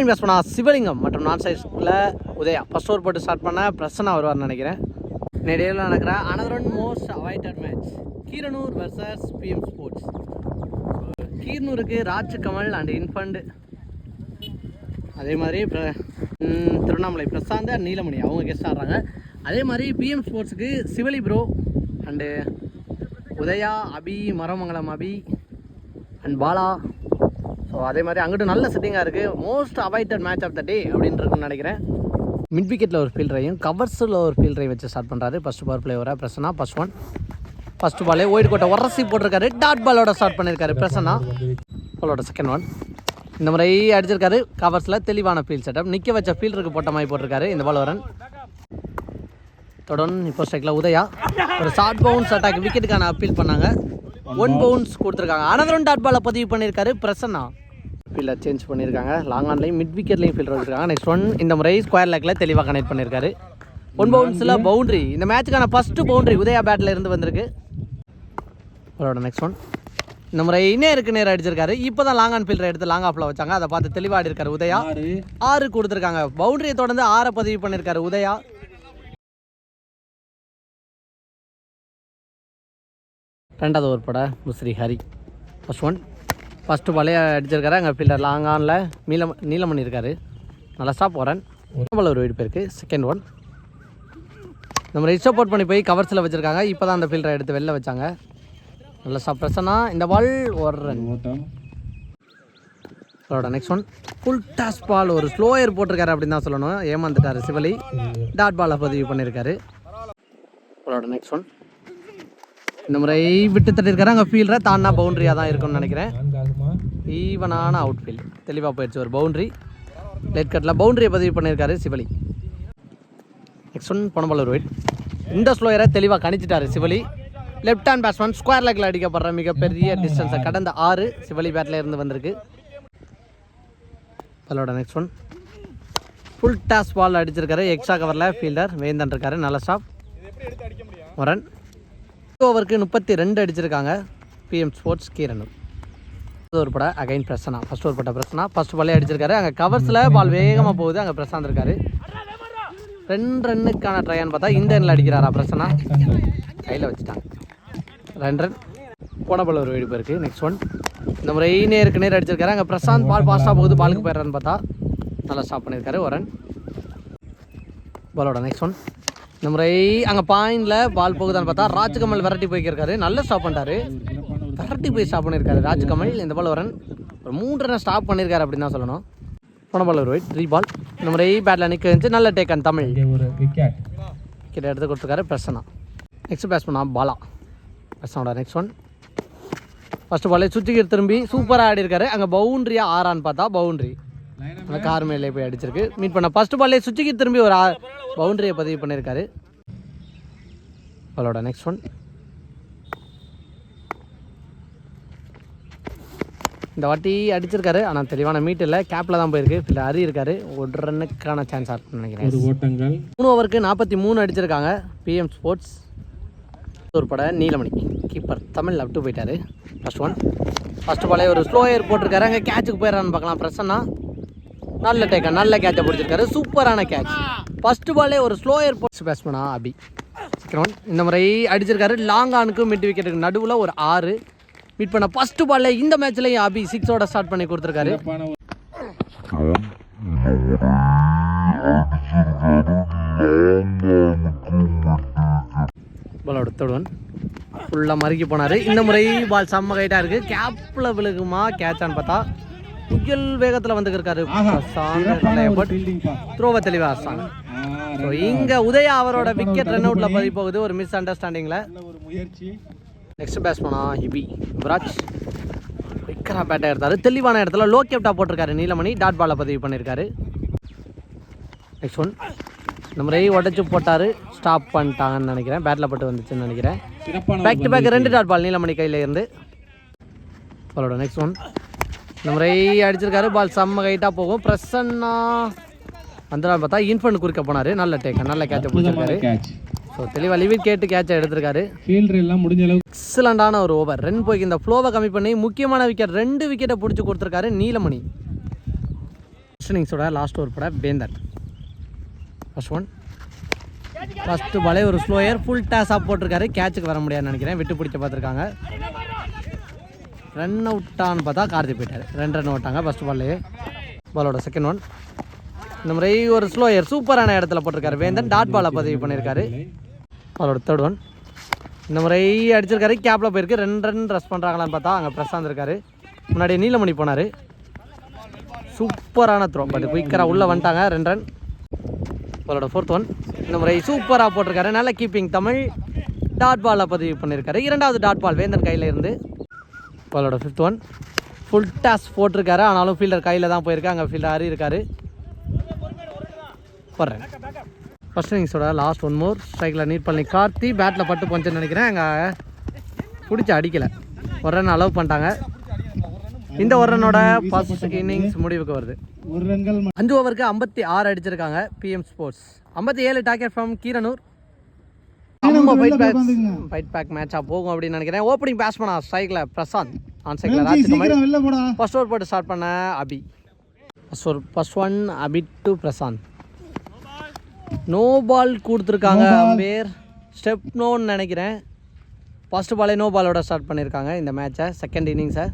Invest பண்ணா சிவலிங்கம் மற்றும் நான் சைஸ்ல உதயா. ஃபர்ஸ்ட் ஓவர் போட்டு ஸ்டார்ட் பண்ண பிரசன்னா வருவார்னு நினைக்கிறேன். நெடியில் நடக்கிற another most avoided match Keeranur versus PM sports கீரனூருக்கு Raj Kamal and infant அதே மாதிரி திருவண்ணாமலை. பிரசாந்த் அண்ட் நீலமணி. அவங்க கெஸ்ட் ஆடுறாங்க. அதே மாதிரி பிஎம் ஸ்போர்ட்ஸுக்கு Sivali bro and Udhaya Abi Maramangalam Abi and Bala. So அதே மாதிரி அங்கிட்டு நல்ல செட்டிங்காக இருக்குது most avoided match of the day அப்படின்னு இருக்குன்னு நினைக்கிறேன். மிட் விக்கெட்டில் ஒரு ஃபீல்டரையும் கவர்ஸில் ஒரு ஃபீல்டரையும் வச்சு ஸ்டார்ட் பண்ணுறாரு ஃபஸ்ட் பவர் பிளே வர பிரசனா ஃபஸ்ட் ஒன் ஃபஸ்ட் பாலே ஒயிட் கோட்டை உரசி போட்டிருக்காரு. டாட் பாலோட ஸ்டார்ட் பண்ணியிருக்காரு பிரசன்னா. பாலோட செகண்ட் ஒன் இந்த முறை அடிச்சிருக்காரு. கவர்ஸில் தெளிவான ஃபீல்ட் செட்டப் நிற்க வச்ச ஃபீல்டருக்கு போட்ட மாதிரி போட்டிருக்காரு இந்த பால் வரன் தொடர்ந்து இப்போ ஸ்ட்ரைக்கில் உதயா. ஒரு ஷார்ட் பவுன்ஸ் அட்டாக் விக்கெட்டுக்கான அப்பீல் பண்ணாங்க. ஒன் பவுன்ஸ் கொடுத்துருக்காங்க. அனதரும் டாட் பாலை பதிவு பண்ணியிருக்காரு பிரசன்னா. ஃபீல்டர் சேஞ்ச் பண்ணியிருக்காங்க. லாங் ஆன்லையும் மிட் விக்கெட்லையும் ஃபீல்டர் வச்சிருக்காங்க. நெக்ஸ்ட் ஒன் இந்த முறை ஸ்கொயர் லேக்கில் தெளிவாக கனெக்ட் பண்ணியிருக்காரு. ஒன் பவுன்ஸில் பவுண்டரி இந்த மேட்சுக்கான ஃபஸ்ட்டு பவுண்டரி உதயா பேட்டில் இருந்து வந்திருக்கு. அவரோட நெக்ஸ்ட் ஒன் இந்த முறை நேருக்கு நேரம் அடிச்சிருக்காரு. இப்போ தான் லாங் ஆன் ஃபீல்டர் எடுத்து லாங் ஆஃபில் வச்சாங்க. அதை பார்த்து தெளிவாக இருக்காரு உதயா. ஆறு. கொடுத்துருக்காங்க. பவுண்டரியை தொடர்ந்து ஆறை பதிவு பண்ணியிருக்காரு உதயா. ரெண்டாவது ஓவர் பட Musiri Hari. First one first பழைய அடிச்சிருக்காரு அங்கே ஃபீல்டர் லாங் ஆனில் நீலம் நீலமணி இருக்கார். நல்லா ஸ்டாப் போகிறேன் பால் ஒரு வீடு போயிருக்கு செகண்ட் ஒன் நம்ம ரிச் போட் பண்ணி போய் கவர்ஸில் வச்சுருக்காங்க. இப்போ தான் அந்த ஃபீல்டரை எடுத்து வெளில வச்சாங்க. நல்லா ஸ்டாப் இந்த பால் ஒரு ரன் அவரோட next one full toss ball ஒரு ஸ்லோயர் போட்டிருக்காரு அப்படின்னு தான் சொல்லணும். ஏமாந்துட்டாரு சிவலி. டாட் பாலை பதிவு பண்ணியிருக்காரு அவரோட நெக்ஸ்ட் ஒன் இந்த முறை விட்டு தட்டிருக்காரு அங்கே ஃபீல்டரை தானா பவுண்டரியாக தான் இருக்கும்னு நினைக்கிறேன். ஈவனான அவுட் ஃபீல்ட் தெளிவாக போயிடுச்சு ஒரு பவுண்டரி லெட் கட்டில் பவுண்டரியை பதிவு பண்ணியிருக்காரு சிவலி. நெக்ஸ்ட் ஒன் பொனபால் ஒரு வெயிட் இந்த ஸ்லோயரை தெளிவாக கணிச்சிட்டாரு Sivali. Left hand batsman square லெக்கில் அடிக்கப்படுற மிகப்பெரிய டிஸ்டன்ஸை கடந்த ஆறு சிவலி பேட்டில் இருந்து வந்திருக்கு. அதோட next one full toss ball அடிச்சிருக்காரு. எக்ஸ்ட்ரா கவரில் ஃபீல்டர் வேந்தன் இருக்காரு. நல்ல ஸ்டாப் வரன் ஓவருக்கு முப்பத்தி ரெண்டு அடிச்சிருக்காங்க. பிஎம் ஸ்போர்ட்ஸ் கீரனும் ஒரு படம் அகைன் பிரசனா ஃபர்ஸ்ட் ஒரு பட்ட பிரசனா ஃபர்ஸ்ட் பாலே அடிச்சிருக்காரு. அங்கே கவர்ஸில் பால் வேகமாக போகுது. அங்கே பிரசாந்த் இருக்காரு. ரெண்டு ரன்னுக்கான ட்ரையான்னு பார்த்தா இந்த ரன்னில் அடிக்கிறாரா பிரசனா கையில் வச்சுட்டாங்க. ரெண்டு ரன் போன பால் ஒரு வெடிப்பு இருக்குது நெக்ஸ்ட் ஒன் இந்த முறை நேருக்கு நேர் அடிச்சிருக்காரு. அங்கே பிரசாந்த் பால் பாஸ்டாக போகுது. பாலுக்கு போயிடுறான்னு பார்த்தா. நல்லா ஸ்டாப் பண்ணியிருக்காரு. ஒரு ரன் பாலோட நெக்ஸ்ட் ஒன் இந்த முறை அங்கே பாயிண்டில் பால் போகுதான்னு பார்த்தா ராஜ்கமல் விரட்டி போய்க்கிருக்காரு. நல்ல ஸ்டாப் பண்ணிட்டாரு. விரட்டி போய் ஸ்டாப் பண்ணியிருக்காரு ராஜ்கமல். இந்த பால் வரன் ஒரு மூன்று ரன் ஸ்டாப் பண்ணியிருக்காரு அப்படின்னு தான் சொல்லணும். போன பால் ஒரு த்ரீ பால் இந்த முறை பேட்டில் நிற்க வச்சு நல்ல டேக்கன் தமிழ். ஒரு விக்கெட் கிட்ட எடுத்து கொடுத்துருக்காரு பிரசனா நெக்ஸ்ட் பேட்ஸ்மனா பாலா. பிரசனோட நெக்ஸ்ட் ஒன் ஃபர்ஸ்ட் பாலே சுற்றிக்கிட்டு திரும்பி சூப்பராக ஆடி இருக்காரு அங்கே பவுண்ட்ரியா ஆறான்னு பார்த்தா பவுண்ட்ரி கார் மேலே போய் அடிச்சிருக்கு. மீட் பண்ண ஃபர்ஸ்ட் பாலே சுற்றிக்கிட்டு திரும்பி ஒரு பவுண்டரியை பதிவு பண்ணியிருக்காரு. அவளோட நெக்ஸ்ட் ஒன் இந்த வாட்டி அடிச்சிருக்காரு. ஆனால் தெளிவான மீட் இல்லை. கேப்பில் தான் போயிருக்கு. இல்லை அரி இருக்காரு. ஒரு ரன்னுக்கான சான்ஸாக இருக்குன்னு நினைக்கிறேன் மூணு ஓவருக்கு நாற்பத்தி மூணு அடிச்சிருக்காங்க. பிஎம் ஸ்போர்ட்ஸ் ஒரு பட நீலமணி. கீப்பர் தமிழ் லெஃப்ட் போயிட்டாரு. ஃபர்ஸ்ட் ஒன் ஃபர்ஸ்ட் பாலே ஒரு ஸ்லோயர் போட்டிருக்காரு. அங்கே கேட்சுக்கு போயிடறான்னு பார்க்கலாம். பிரசன்னா நல்ல டேக்கா நல்ல கேட்சை பிடிச்சிருக்காரு. சூப்பரான கேட்ச் ஃபர்ஸ்ட் பாலே ஒரு ஸ்லோயர் போட்டு பேட்ஸ்மனா அபி. செகண்ட் இந்த முறை அடிச்சிருக்காரு. லாங் ஆனுக்கும் மிட் விக்கெட்டுக்கு நடுவில் ஒரு ஆறு. மீட் பண்ண ஃபர்ஸ்ட் பால்ல இந்த மேட்ச்லையும் அபி சிக்ஸோட ஸ்டார்ட் பண்ணி கொடுத்துருக்காரு. பாலோட ஃபுல்லாக மறுக்கி போனார். இந்த முறை பால் செம்ம கைட்டாக இருக்குது கேப்பில் விழுகுமா? கேட்சான்னு பார்த்தா புயல் வேகத்தில் வந்துருக்காரு த்ரோவை தெளிவாக ஆசாங்க ஸோ இங்கே உதயா அவரோட விக்கெட் ரன் அவுட்டில் பறி போகுது ஒரு மிஸ் அண்டர்ஸ்டாண்டிங்கில் நெக்ஸ்ட் பேட்ஸ்மனா ஹிபி யுவராஜ் விக்கரா பேட்டை எடுத்தாரு. தெளிவான இடத்துல லோ கேப்டா போட்டிருக்காரு. நீலமணி டாட் பாலை பதிவு பண்ணியிருக்காரு நெக்ஸ்ட் ஒன் இந்த முறை உடச்சி போட்டார். ஸ்டாப் பண்ணிட்டாங்கன்னு நினைக்கிறேன். பேட்டில் பட்டு வந்துச்சுன்னு நினைக்கிறேன். பேக் டு பேக் ரெண்டு டாட் பால் நீலமணி கையில் இருந்து. நெக்ஸ்ட் ஒன் இந்த முறை அடிச்சிருக்காரு. பால் செம்ம கைட்டாக போகும். பிரசன்னா அந்த பார்த்தா இன்ஃபண்ட் குறுக்க போனார். நல்ல டேக் நல்ல கேட்சை பிடிச்சிருக்காரு ஸோ தெளிவாக லிவிட் கேட்டு கேட்சை எடுத்திருக்காரு. ஃபீல்டர் எல்லாம் முடிஞ்ச அளவுக்கு எக்ஸலண்டான ஒரு ஓவர் ரன் போய் இந்த ஃப்ளோவை கம்மி பண்ணி முக்கியமான விக்கெட் ரெண்டு விக்கெட்டை பிடிச்சி கொடுத்துருக்காரு நீலமணி. ஃபஸ்ட் இன்னிங்ஸோட லாஸ்ட் ஒரு பட வேந்தர் ஃபர்ஸ்ட் ஒன் ஃபஸ்ட்டு பாலே ஒரு ஸ்லோயர் ஃபுல் டேஸாக போட்டிருக்காரு. கேட்சுக்கு வர முடியாதுன்னு நினைக்கிறேன். விட்டு பிடிக்க பார்த்துருக்காங்க. ரன் அவுட்டான்னு பார்த்தா கார்த்தி போயிட்டார். ரெண்டு ரன் விட்டாங்க ஃபஸ்ட் பால்லையே பாலோட செகண்ட் ஒன் இந்த முறை ஒரு ஸ்லோயர் சூப்பரான இடத்துல போட்டிருக்காரு. வேந்தன் டாட் பாலை பதிவு பண்ணியிருக்காரு. பாலோட தேர்ட் ஒன் இந்த முறை அடிச்சிருக்காரு. கேப்பில் போயிருக்கு. ரெண்டு ரன் ரஸ் பண்ணுறாங்களான்னு பார்த்தா அங்கே பிரசாந்த் இருக்காரு. முன்னாடி நீலமணி போனார். சூப்பரான த்ரோ பட் குயிக்கராக உள்ளே வந்துட்டாங்க. ரெண்டு ரன் பாலோட ஃபோர்த் ஒன் இந்த முறை சூப்பராக போட்டிருக்காரு. நல்ல கீப்பிங் தமிழ் டாட் பாலை பதிவு பண்ணியிருக்காரு. இரண்டாவது டாட் பால் வேந்தன் கையில் இருந்து. பாலோட ஃபிஃப்த் ஒன் ஃபுல் டாஸ் போட்டிருக்காரு. ஆனாலும் ஃபீல்டர் கையில் தான் போயிருக்கு அங்கே ஃபீல்டர் ஆறி இருக்காரு. போடுறேன். ஃபர்ஸ்ட் இன்னிங்ஸோட லாஸ்ட் ஒன் மோர் ஸ்ட்ரைக்கில் நீட் பண்ணி கார்த்தி பேட்டில் பட்டு போச்சுன்னு நினைக்கிறேன். அங்கே பிடிச்சி அடிக்கலை. ஒரு ரன் அலோவ் பண்ணிட்டாங்க. இந்த ஒரு ரன்னோட ஃபர்ஸ்ட் இன்னிங்ஸ் முடிவுக்கு வருது. அஞ்சு ஓவருக்கு ஐம்பத்தி ஆறு அடிச்சிருக்காங்க பிஎம் ஸ்போர்ட்ஸ் ஐம்பத்தி ஏழு டாக்கெட் ஃப்ரம் கீரனூர் நம்ம ஃபைட் பேக் ஃபைட் பேக் மேட்சாக போகும் அப்படின்னு நினைக்கிறேன். ஓப்பனிங் பேட்ஸ்மனா ஸ்ட்ரைக்கில் பிரசாந்த் ஆன் சைக்கில் ராஜ்குமார் ஃபர்ஸ்ட் ஓவர் போட்டு ஸ்டார்ட் பண்ண Abi. First over first one Abi to Prashanth. No ball கொடுத்துருக்காங்க அம்பேர். ஸ்டெப் நோன்னு நினைக்கிறேன். ஃபர்ஸ்ட் பாலே நோ பாலோட ஸ்டார்ட் பண்ணியிருக்காங்க இந்த மேட்சை செகண்ட் இன்னிங்ஸை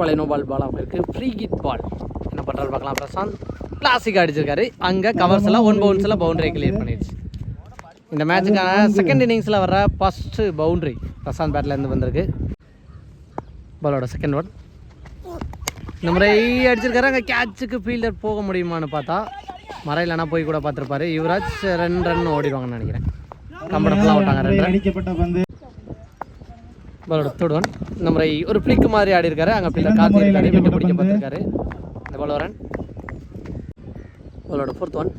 பாலே நோ பால் பாலாக போயிருக்கு ஃப்ரீ கிட் பால் என்ன பண்ணுறாரு பார்க்கலாம் பிரசாந்த். கிளாசிக் அடிச்சிருக்காரு. அங்கே கவர்ஸில் ஒன் பவுன்ஸில் பவுண்டரி கிளியர் பண்ணிடுச்சு இந்த மேட்சுக்கான செகண்ட் இன்னிங்ஸில் வர ஃபஸ்ட்டு பவுண்ட்ரி பிரசாந்த் பேட்லேருந்து வந்திருக்கு. பாலோட செகண்ட் ஒன் இந்த முறை அடிச்சிருக்காரு. அங்கே கேட்சுக்கு ஃபீல்டர் போக முடியுமான்னு பார்த்தா இல்லைனா போய் கூட பார்த்துருப்பாரு. யுவராஜ் ரெண்டு ரன் ஓடிடுவாங்கன்னு நினைக்கிறேன். கம்ஃபர்டபுளாக விட்டாங்க ரெண்டு அடிக்கப்பட்ட பந்து. பாலோட தேர்ட் ஒன் இந்த முறை ஒரு ஃப்ளிக் மாதிரி ஆடி இருக்காரு அங்கே ஃபீல்டர் கார்த்தி இருக்காரு விட்டு பிடிக்க பார்த்துருக்காரு. இந்த பால் ரன் பாலோட ஃபோர்த் ஒன்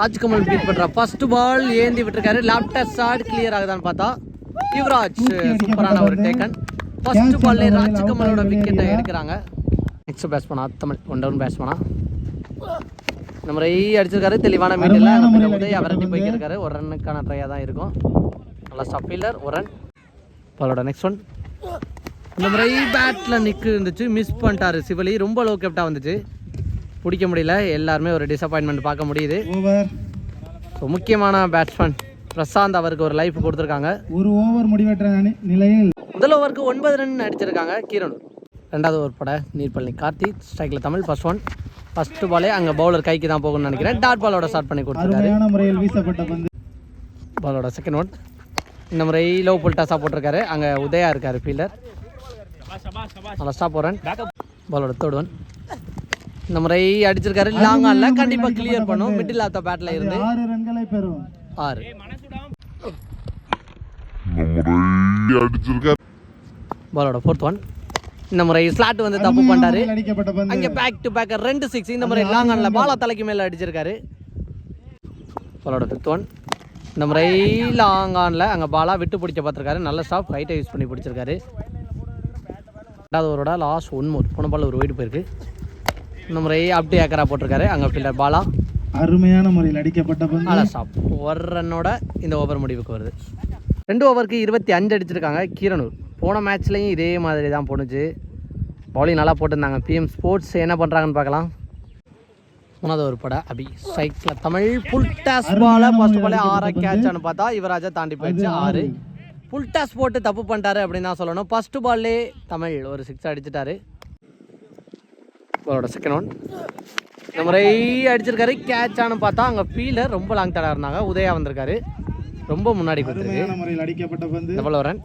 ராஜ்கமல் பீட் பண்ணுறா ஃபர்ஸ்ட் பால் ஏந்தி விட்டுருக்காரு. லேப்டர் ஷாட் கிளியர் ஆகுதான்னு பார்த்தா யுவராஜ் சூப்பரான ஒரு டேக்கன் ஃபர்ஸ்ட் பால்லே ராஜ்கமலோட விக்கெட்டை எடுக்கிறாங்க. நெக்ஸ்ட் பேட்ஸ்மேனா தமிழ் ஒன் டவுன் பேட்ஸ்மேனா இந்த முறை அடிச்சிருக்காரு. தெளிவான மீட்டில் உதய அவரட்டி போய்க்கிருக்காரு. ஒரு ரன்னுக்கான ட்ரையாக தான் இருக்கும். நல்லா ஸ்டாப் ஃபீல்டர் ஒரு ரன் பாலோட நெக்ஸ்ட் ஒன் இந்த முறை பேட்டில் நிற்கு இருந்துச்சு. மிஸ் பண்ணிட்டாரு சிவலி. ரொம்ப லோ கேப்டாக வந்துச்சு. பிடிக்க முடியல. எல்லாருமே ஒரு டிசப்பாயின்மெண்ட் பார்க்க முடியுது. ஸோ முக்கியமான பேட்ஸ்மேன் பிரசாந்த் அவருக்கு ஒரு லைஃப் கொடுத்துருக்காங்க. ஒரு ஓவர் முடிவற்ற நிலையில். முதல் ஓவருக்கு ஒன்பது ரன் அடிச்சிருக்காங்க கீரனூர். ரெண்டாவது ஓவர் பட நீர்பள்ளி கார்த்தி ஸ்ட்ரைக்கில் தமிழ் ஃபர்ஸ்ட் ஒன் ஃபர்ஸ்ட் பாலே அங்கே பவுலர் கைக்கு தான் போகும்னு நினைக்கிறேன். டாட் பாலோட ஸ்டார்ட் பண்ணி கொடுத்துருக்காரு முறையில் வீசப்பட்ட பந்து. பாலோட செகண்ட் ஒன் இந்த முறை லோ புல் டாஸாக போட்டிருக்காரு. அங்கே உதயா இருக்கார் ஃபீல்டர் நல்லா ஸ்டாப் போகிறேன் பாலோட தேர்ட் ஒன் இந்த முறை அடிச்சிருக்காரு. லாங் ஆனில் கண்டிப்பாக கிளியர் பண்ணும். மிடில் ஆஃப் த பேட்டில் இருந்து. ஆறு ரன்களை பெறும். ஆறு. பாலோட ஃபோர்த் ஒன் இந்த முறை ஸ்லாட் வந்து தப்பு பந்து. அங்கே பேக் டு பேக் ரெண்டு சிக்ஸ் இந்த முறை லாங் ஆனில் பாலா தலைக்கு மேலே அடிச்சிருக்காரு. பாலோட ஃபிஃப்த் ஒன் இந்த முறை லாங் ஆனில் அங்கே பாலா விட்டு பிடிக்க பார்த்துருக்காரு. நல்ல ஸ்டாப் ஹைட்டை யூஸ் பண்ணி பிடிச்சிருக்காரு. ரெண்டாவது ஓவரோட லாஸ்ட் ஒன் மூர் போன பால் ஒரு ஒயிட் போயிருக்கு. இந்த முறை அப்படி ஏக்கரா போட்டிருக்காரு. அங்கே ஃபீல்டர் பாலா. அருமையான முறையில் அடிக்கப்பட்ட பந்து. ஸ்டாப் ஒரு ரன்னோட இந்த ஓவர் முடிவுக்கு வருது. ரெண்டு ஓவருக்கு இருபத்தி அஞ்சு அடிச்சிருக்காங்க கீரனூர். போன மேட்ச்லேயும் இதே மாதிரி தான் போணுச்சு. பவுலிங் நல்லா போட்டிருந்தாங்க. பிஎம் ஸ்போர்ட்ஸ் என்ன பண்ணுறாங்கன்னு பார்க்கலாம். மூணாவது ஒரு பட அபி ஸ்ட்ரைக்ஸில் தமிழ் ஃபுல் டாஸ் பால ஃபர்ஸ்ட் பாலே ஆறா கேட்சான்னு பார்த்தா யுவராஜா தாண்டி போயிடுச்சு ஆறு. ஃபுல் டாஸ் போட்டு தப்பு பண்ணிட்டாரு அப்படின்னு தான் சொல்லணும். ஃபர்ஸ்ட் பால்லே தமிழ் ஒரு சிக்ஸ் அடிச்சிட்டாரு. பாலோட செகண்ட் ஒன் இந்த முறை அடிச்சிருக்காரு கேட்சான்னு பார்த்தா அங்கே ஃபீல்டர் ரொம்ப லாங் தடா இருந்தாங்க. உதயா வந்திருக்காரு. ரொம்ப முன்னாடி கொடுத்துருக்கு முறையில் அடிக்கப்பட்ட பந்து. இந்த பால் வரேன்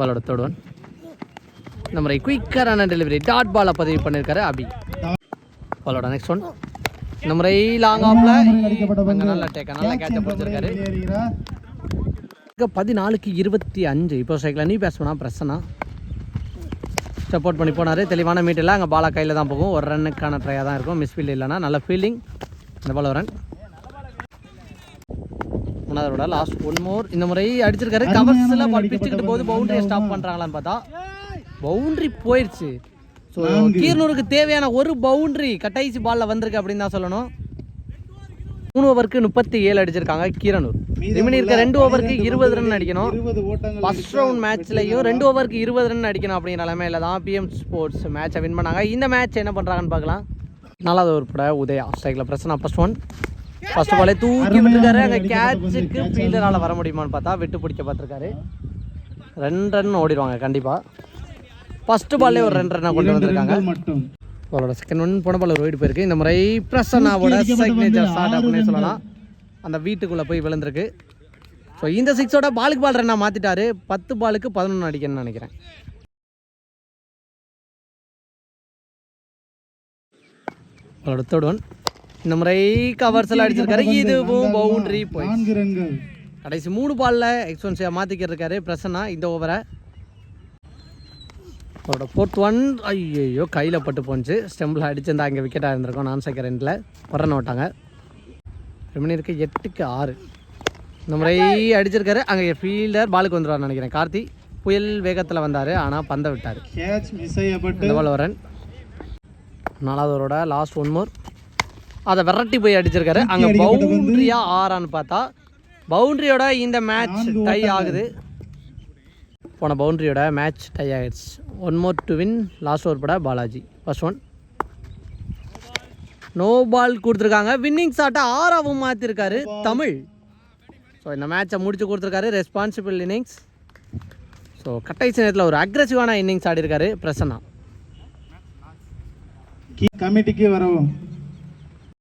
பாலோட தேர்ட் ஒன் இந்த முறை குயிக்கரான டெலிவரி டாட் பாலை பதிவு பண்ணியிருக்காரு அபி. பாலோட நெக்ஸ்ட் ஒன் இந்த முறை லாங் ஆஃப்ல நல்ல டேக்க நல்ல கேட்ச பிடிச்சிருக்காரு. பதினாலுக்கு இருபத்தி அஞ்சு. இப்போ சைக்கிள் நீ பேசுனா பிரச்சனை. சப்போர்ட் பண்ணி போனார். தெளிவான மீட்டில் அங்கே பாலா கையில் தான் போகும். ஒரு ரன்னுக்கான ட்ரையாக தான் இருக்கும். மிஸ் ஃபீல்டு இல்லைனா நல்ல ஃபீல்டிங் இந்த பால் ரன் மூணாவதோட லாஸ்ட் ஒன் மோர் இந்த முறை அடிச்சிருக்காரு. கவர்ஸில் பால் பிச்சுக்கிட்டு போது பவுண்டரியை ஸ்டாப் பண்ணுறாங்களான்னு பார்த்தா பவுண்டரி போயிடுச்சு ஸோ கீரனூருக்கு தேவையான ஒரு பவுண்டரி கடைசி பாலில் வந்திருக்கு அப்படின்னு தான் சொல்லணும். மூணு ஓவருக்கு முப்பத்தி ஏழு அடிச்சிருக்காங்க கீரனூர். ரிமினி இருக்க ரெண்டு ஓவருக்கு 12 இருபது ரன் அடிக்கணும். ஃபர்ஸ்ட் ரவுண்ட் மேட்ச்லையும் ரெண்டு ஓவருக்கு இருபது ரன் அடிக்கணும் அப்படிங்கிற நிலமையில தான் பிஎம் ஸ்போர்ட்ஸ் மேட்சை வின் பண்ணாங்க. இந்த மேட்ச் என்ன பண்ணுறாங்கன்னு பார்க்கலாம். நாலாவது உருப்பட உதயா ஸ்ட்ரைக்கில் பிரச்சனை. ஃபர்ஸ்ட் ஒன் ஃபர்ஸ்ட் பாலே தூக்கி விட்டுருக்காரு. அங்கே கேட்சுக்கு ஃபீல்டரால் வர முடியுமான்னு பார்த்தா விட்டு பிடிக்க பார்த்துருக்காரு. ரெண்டு ரன் ஓடிடுவாங்க கண்டிப்பாக ஃபர்ஸ்ட் பால்லே ஒரு ரெண்டு ரன்னை கொண்டு வந்திருக்காங்க. அவரோட செகண்ட் ஒன் போன பால் ஒரு ஓடி போயிருக்கு. இந்த முறை பிரசன்னாவோட சிக்னேச்சர் ஷாட் ஆறு அப்படின்னு. சொல்லலாம். அந்த வீட்டுக்குள்ளே போய் விழுந்திருக்கு. ஸோ இந்த சிக்ஸோட பாலுக்கு பால் ரன்னா மாற்றிட்டாரு பத்து பாலுக்கு பதினொன்று அடிக்கணும்னு நினைக்கிறேன். அவரோட தேர்ட் ஒன் இந்த முறை கவர்ஸில் அடிச்சிருக்காரு. இதுவும் பவுண்டரி போய் கடைசி மூணு பாலில் எக்ஸ்பென்சிவாக மாற்றிக்கிட்டு இருக்காரு பிரசன்னா இந்த ஓவரை அவரோட ஃபோர்த் ஒன் ஐயோ கையில் பட்டு போணுச்சு ஸ்டெம்பில் அடிச்சிருந்தா அங்கே விக்கெட்டாக இருந்திருக்கும். நான் செகண்டில் ரன் ஓட்டாங்க ரெமனி இருக்கு எட்டுக்கு ஆறு. இந்த முறை அடிச்சிருக்காரு. அங்கே ஃபீல்டர் பாலுக்கு வந்துடுவார் நினைக்கிறேன். கார்த்தி புயல் வேகத்தில் வந்தார். ஆனால் பந்தை விட்டார். இந்த பால் வரன். நாலாவதோட லாஸ்ட் ஒன் மோர் அதை விரட்டி போய் அடிச்சிருக்காரு. அங்கே அடிக்கப்பட்ட பந்து. பவுண்டரியா ஆறான்னு பார்த்தா பவுண்டரியோட இந்த மேட்ச் டை. ஆகுது. போன பவுண்டரியோட மேட்ச் டை ஆகிடுச்சு one more to win last over பட Balaji. First one no ball கொடுத்துருக்காங்க. வின்னிங் ஷாட்டை ஆறாவும் மாற்றிருக்காரு தமிழ். ஸோ இந்த மேட்சை முடிச்சு கொடுத்துருக்காரு ரெஸ்பான்சிபிள் இன்னிங்ஸ் ஸோ கடைசி நேரத்தில் ஒரு அக்ரெசிவான இன்னிங்ஸ் ஆடிருக்காரு பிரசன்னா. கமிட்டிக்கு வரவும்.